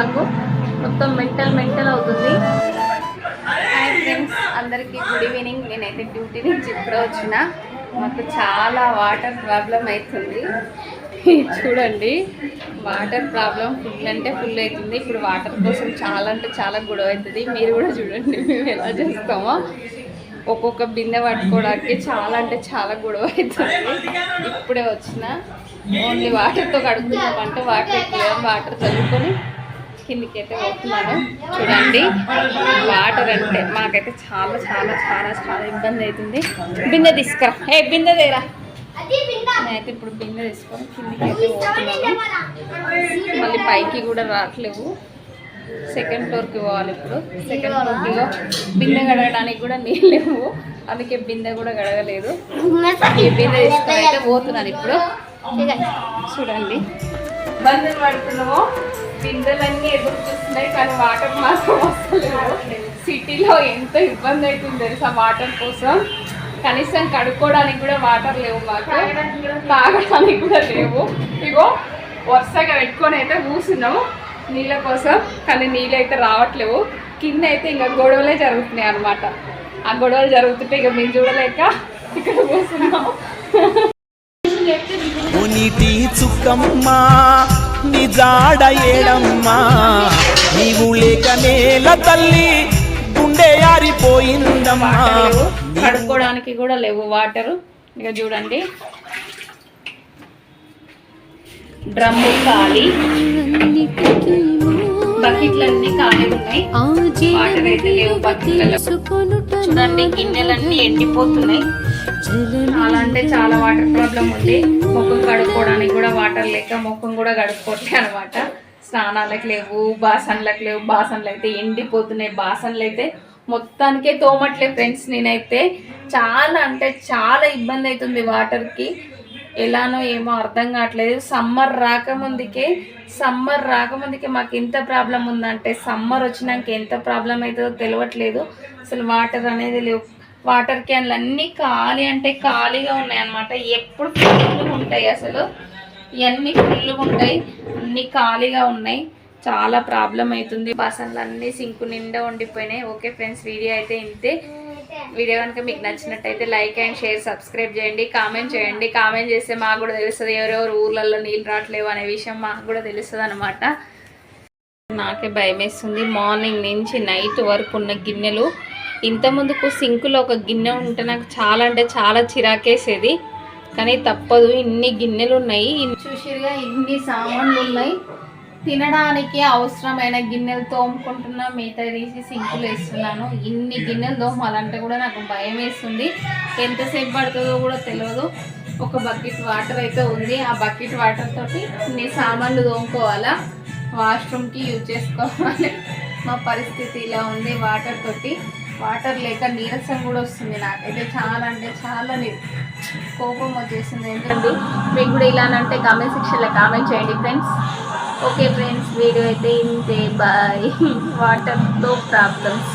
నాకు మొత్తం mental mental అవుతుంది. హాయ్ ఫ్రెండ్స్ అందరికీ గుడ్ ఈవినింగ్ నేనైతే డ్యూటీ నుంచి ఇప్పుడు వచ్చిన. మాకు చాలా వాటర్ ప్రాబ్లం అవుతుంది. చూడండి వాటర్ ప్రాబ్లం ఫుల్ అంటే ఫుల్ అవుతుంది. ఇప్పుడు వాటర్ కోసం చాలా అంటే చాలా గొడవ అవుతుంది. మీరు కూడా చూడండి మేము ఎలా చేస్తామో. ఒక్కొక్క బిందె పట్టుకోవడానికి చాలా అంటే చాలా గొడవ అవుతుంది. ఇప్పుడే వచ్చిన. ఓన్లీ వాటర్తో కడుగుతున్నామంటే వాటర్ ఎక్కువ వాటర్ చదువుకొని కిందికి అయితే పోతున్నాను చూడండి వాటర్ అంటే మాకైతే చాలా చాలా చాలా చాలా ఇబ్బంది అవుతుంది. బిందె తీసుకురా. ఏ బిందె దేరా నేనైతే ఇప్పుడు బిందె తీసుకొని కిందికి అయితే పోతున్నాను. మళ్ళీ పైకి కూడా రావట్లేవు. సెకండ్ ఫ్లోర్కి పోవాలి ఇప్పుడు. సెకండ్ ఫ్లోర్కి బిందె గడగడానికి కూడా నీళ్ళు లేవు. అందుకే బిందె కూడా గడగలేదు ఈ బిందె తీసుకొని అయితే పోతున్నాను ఇప్పుడు. చూడండి. బంధులు పడుతున్నాము. బిందెలన్నీ ఎదురు కానీ వాటర్ మాత్రం వస్తలేవు. సిటీలో ఎంత ఇబ్బంది అవుతుంది తెలుసా వాటర్ కోసం? కనీసం కడుక్కోవడానికి కూడా వాటర్ లేవు మాకు. తాగడానికి కూడా లేవు. ఇగో వరుసగా పెట్టుకొని అయితే కూర్చున్నాము నీళ్ళ కోసం కానీ నీళ్ళు అయితే రావట్లేవు. కింద అయితే ఇంకా గొడవలే జరుగుతున్నాయి అన్నమాట. ఆ గొడవలు జరుగుతుంటే ఇక మేము చూడలేక ఇక్కడ కూర్చున్నాము ఉనిటి చుక్కమ్మా నిజాడ ఏడమ్మా. నీవు లేక నేల తల్లి గుండె ఆరిపోయిందమ్మా. కడుక్కోవడానికి కూడా లేవు వాటర్. ఇక చూడండి. డ్రమ్ము ఖాళీ. బకెట్లన్నీ ఖాళీ ఉన్నాయి. వాటర్ అయితే లేవు బకెట్లలో చూడండి గిన్నెలన్నీ ఎండిపోతున్నాయి. చాలా అంటే చాలా వాటర్ ప్రాబ్లం ఉంది. ముఖం కడుక్కోవడానికి కూడా వాటర్ లేక ముఖం కూడా కడుక్కోవట్లే అనమాట స్నానాలకు లేవు బాసన్లకు లేవు బాసన్లు అయితే ఎండిపోతున్నాయి. బాసన్లు అయితే మొత్తానికే తోమట్లే ఫ్రెండ్స్ నేనైతే. చాలా అంటే చాలా ఇబ్బంది అవుతుంది వాటర్కి ఎలానో ఏమో అర్థం కావట్లేదు. సమ్మర్ రాకముందుకే సమ్మర్ రాకముందుకే మాకు ఎంత ప్రాబ్లం ఉందంటే సమ్మర్ వచ్చినాక ఎంత ప్రాబ్లం అవుతుందో తెలియట్లేదు అసలు వాటర్ అనేది లేవు. వాటర్ క్యాన్లు అన్నీ ఖాళీ అంటే ఖాళీగా ఉన్నాయి అన్నమాట ఎప్పుడు ఫుల్గా ఉంటాయి అసలు. ఇవన్నీ ఫుల్గా ఉంటాయి. అన్నీ ఖాళీగా ఉన్నాయి. చాలా ప్రాబ్లం అవుతుంది. బసన్లు అన్నీ సింకు నిండా ఉండిపోయినాయి. ఓకే ఫ్రెండ్స్ వీడియో అయితే ఇంతే. వీడియో కనుక మీకు నచ్చినట్టయితే లైక్ అండ్ షేర్ సబ్స్క్రైబ్ చేయండి కామెంట్ చేయండి. కామెంట్ చేస్తే మాకు కూడా తెలుస్తుంది ఎవరెవరు ఊర్లలో నీళ్ళు రావట్లేవు అనే విషయం మాకు కూడా తెలుస్తుంది అనమాట నాకే భయం వేస్తుంది మార్నింగ్ నుంచి నైట్ వరకు ఉన్న గిన్నెలు. ఇంతముందుకు సింకులో ఒక గిన్నె ఉంటే నాకు చాలా అంటే చాలా చిరాకేసేది. కానీ తప్పదు ఇన్ని గిన్నెలు ఉన్నాయి చూసిరుగా ఇన్ని సామాన్లు ఉన్నాయి తినడానికి అవసరమైన గిన్నెలు తోముకుంటున్నా మిగతా తీసి సింకులు వేస్తున్నాను. ఇన్ని గిన్నెలు తోమాలంటే కూడా నాకు భయం వేస్తుంది. ఎంతసేపు పడుతుందో కూడా తెలియదు ఒక బకెట్ వాటర్ అయితే ఉంది. ఆ బకెట్ వాటర్ తోటి ఇన్ని సామాన్లు తోముకోవాలా? వాష్రూమ్కి యూజ్ చేసుకోవాలి. మా పరిస్థితి ఇలా ఉంది. వాటర్ తోటి వాటర్ లేక నీరసం కూడా వస్తుంది నాకైతే. చాలా అంటే చాలా కోపం వచ్చేసింది. ఏంటంటే మీకు కూడా ఇలానంటే కామెంట్ సెక్షన్లో కామెంట్ చేయండి ఫ్రెండ్స్. ఓకే ఫ్రెండ్స్ వీడియో అయితే ఇంతే బాయ్ వాటర్తో ప్రాబ్లమ్స్